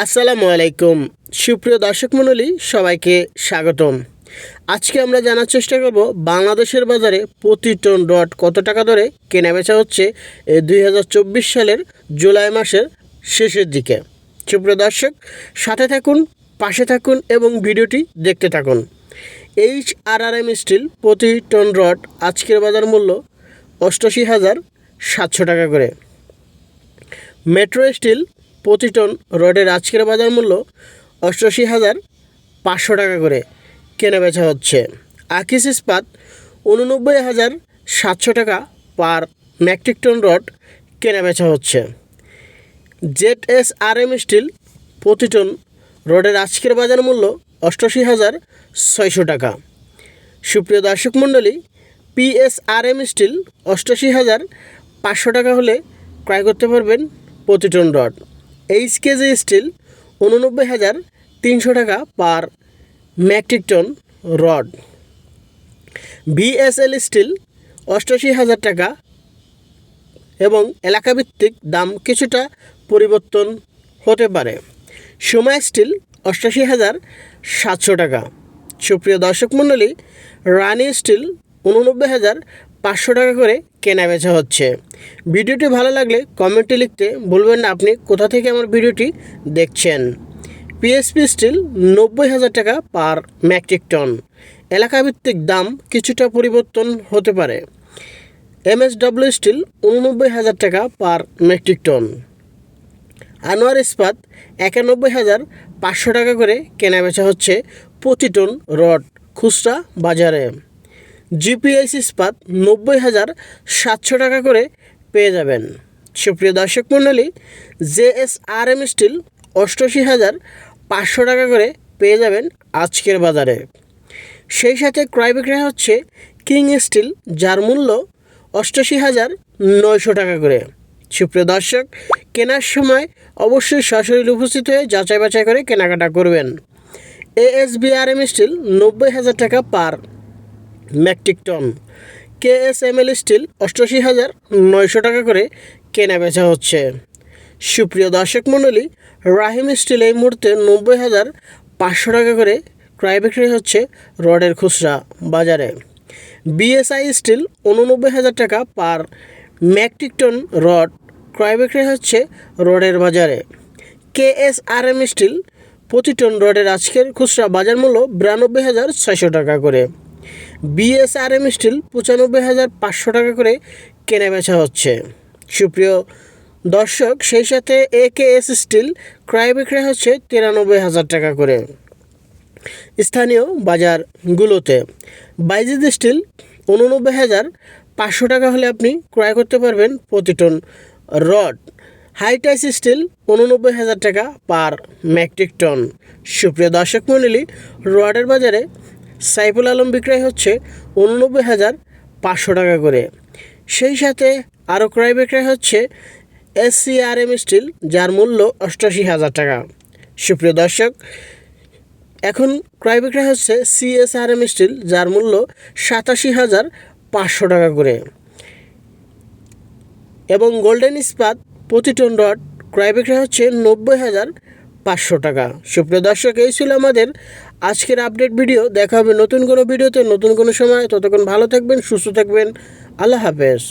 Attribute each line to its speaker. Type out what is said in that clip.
Speaker 1: আসসালামু আলাইকুম। সুপ্রিয় দর্শক মণ্ডলী, সবাইকে স্বাগতম। আজকে আমরা জানার চেষ্টা করব বাংলাদেশের বাজারে প্রতি টন রড কত টাকা ধরে কেনা বেচা হচ্ছে এই দুই সালের জুলাই মাসের শেষের দিকে। সুপ্রিয় দর্শক, সাথে থাকুন, পাশে থাকুন এবং ভিডিওটি দেখতে থাকুন। H R R M steel প্রতি টন রড আজকের বাজার মূল্য অষ্টাশি হাজার সাতশো টাকা করে। মেট্রো স্টিল প্রতি টন রডের আজকের বাজার মূল্য অষ্টাশি হাজার পাঁচশো টাকা করে কেনা বেচা হচ্ছে। আকিস ইস্পাত উননব্বই হাজার সাতশো টাকা পার মেট্রিক টন রড কেনা বেচা হচ্ছে। Z S R M steel প্রতি টন রডের আজকের বাজার মূল্য অষ্টাশি হাজার ছয়শো টাকা। সুপ্রিয় দর্শক মণ্ডলী পিএসআরএম স্টিল অষ্টাশি হাজার পাঁচশো টাকা হলে ক্রয় করতে পারবেন প্রতি ton rod. H KG steel উননব্বই হাজার তিনশো টাকা per metric ton rod BSL steel অষ্টাশি হাজার টাকা এবং এলাকাভিত্তিক দাম কিছুটা পরিবর্তন হতে পারে। সময় স্টিল অষ্টাশি হাজার সাতশো টাকা। সুপ্রিয় দর্শক মণ্ডলী রানি স্টিল উননব্বই হাজার পাঁচশো টাকা করে কেনা বেচা হচ্ছে। ভিডিওটি ভালো লাগলে কমেন্টে লিখতে বলবেন না, আপনি কোথা থেকে আমার ভিডিওটি দেখছেন? পিএসপি স্টিল নব্বই হাজার টাকা পার মেট্রিক টন। এলাকাভিত্তিক দাম কিছুটা পরিবর্তন হতে পারে। এমএসডব্লিউ স্টিল উননব্বই হাজার টাকা পার মেট্রিক টন। আনোয়ার ইস্পাত একানব্বই হাজার পাঁচশো টাকা করে কেনা বেচা হচ্ছে প্রতি টন রড খুচরা বাজারে। জিপিএস ইস্পাত নব্বই হাজার সাতশো টাকা করে পেয়ে যাবেন। সুপ্রিয় দর্শক মণ্ডলী J S R M steel অষ্টআশি হাজার পাঁচশো টাকা করে পেয়ে যাবেন আজকের বাজারে। সেই সাথে ক্রয় বিক্রয় হচ্ছে কিং স্টিল, যার মূল্য অষ্টাশি হাজার নয়শো টাকা করে। সুপ্রিয় দর্শক, কেনার সময় অবশ্যই সশরীর উপস্থিত হয়ে যাচাই বাছাই করে কেনাকাটা করবেন। এএসবিআরএম স্টিল নব্বই হাজার টাকা per. Metric ton. KSML steel অষ্টাশি হাজার নয়শো টাকা করে কেনা বেচা হচ্ছে। সুপ্রিয় দর্শক মণ্ডলী, রাহিম স্টিল এই মুহূর্তে নব্বই হাজার পাঁচশো টাকা করে ক্রয় বিক্রয় হচ্ছে রডের খুচরা বাজারে। বিএসআই স্টিল উননব্বই হাজার টাকা পার মেট্রিক টন রড ক্রয় বিক্রয় হচ্ছে রডের বাজারে। কেএসআরএম স্টিল প্রতি টন রডের আজকের খুচরা বাজার মূল্য বিরানব্বই হাজার ছয়শো টাকা করে। বিএসআরএম স্টিল পঁচানব্বই হাজার পাঁচশো টাকা করে কেনা বেচা হচ্ছে। সুপ্রিয় দর্শক, সেই সাথে এ কে এস স্টিল ক্রয় বিক্রয় হচ্ছে তিরানব্বই হাজার টাকা করে। স্থানীয় বাজারগুলোতে বাইজিদ স্টিল উননব্বই হাজার পাঁচশো টাকা হলে আপনি ক্রয় করতে পারবেন প্রতি টন রড। হাইটাইস স্টিল উননব্বই হাজার টাকা পার মেট্রিক টন। সুপ্রিয় দর্শক মণ্ডলী, রডের বাজারে সাইফুল আলম বিক্রয় হচ্ছে উননব্বই হাজার পাঁচশো টাকা করে। সেই সাথে আরও ক্রয় বিক্রয় হচ্ছে এসসিআরএম স্টিল, যার মূল্য অষ্টাশি হাজার টাকা। সুপ্রিয় দর্শক, এখন ক্রয় বিক্রয় হচ্ছে সিএসআরএম স্টিল, যার মূল্য সাতাশি হাজার পাঁচশো টাকা করে। এবং গোল্ডেন ইস্পাত প্রতি টন রড ক্রয় বিক্রয় হচ্ছে নব্বই হাজার পাঁচশো টাকা। সুপ্রিয় দর্শক, এই ছিল আমাদের আজকের আপডেট ভিডিও দেখা হবে নতুন কোনো ভিডিওতে নতুন কোনো সময়। ততক্ষণ ভালো থাকবেন, সুস্থ থাকবেন। আল্লাহ হাফেজ।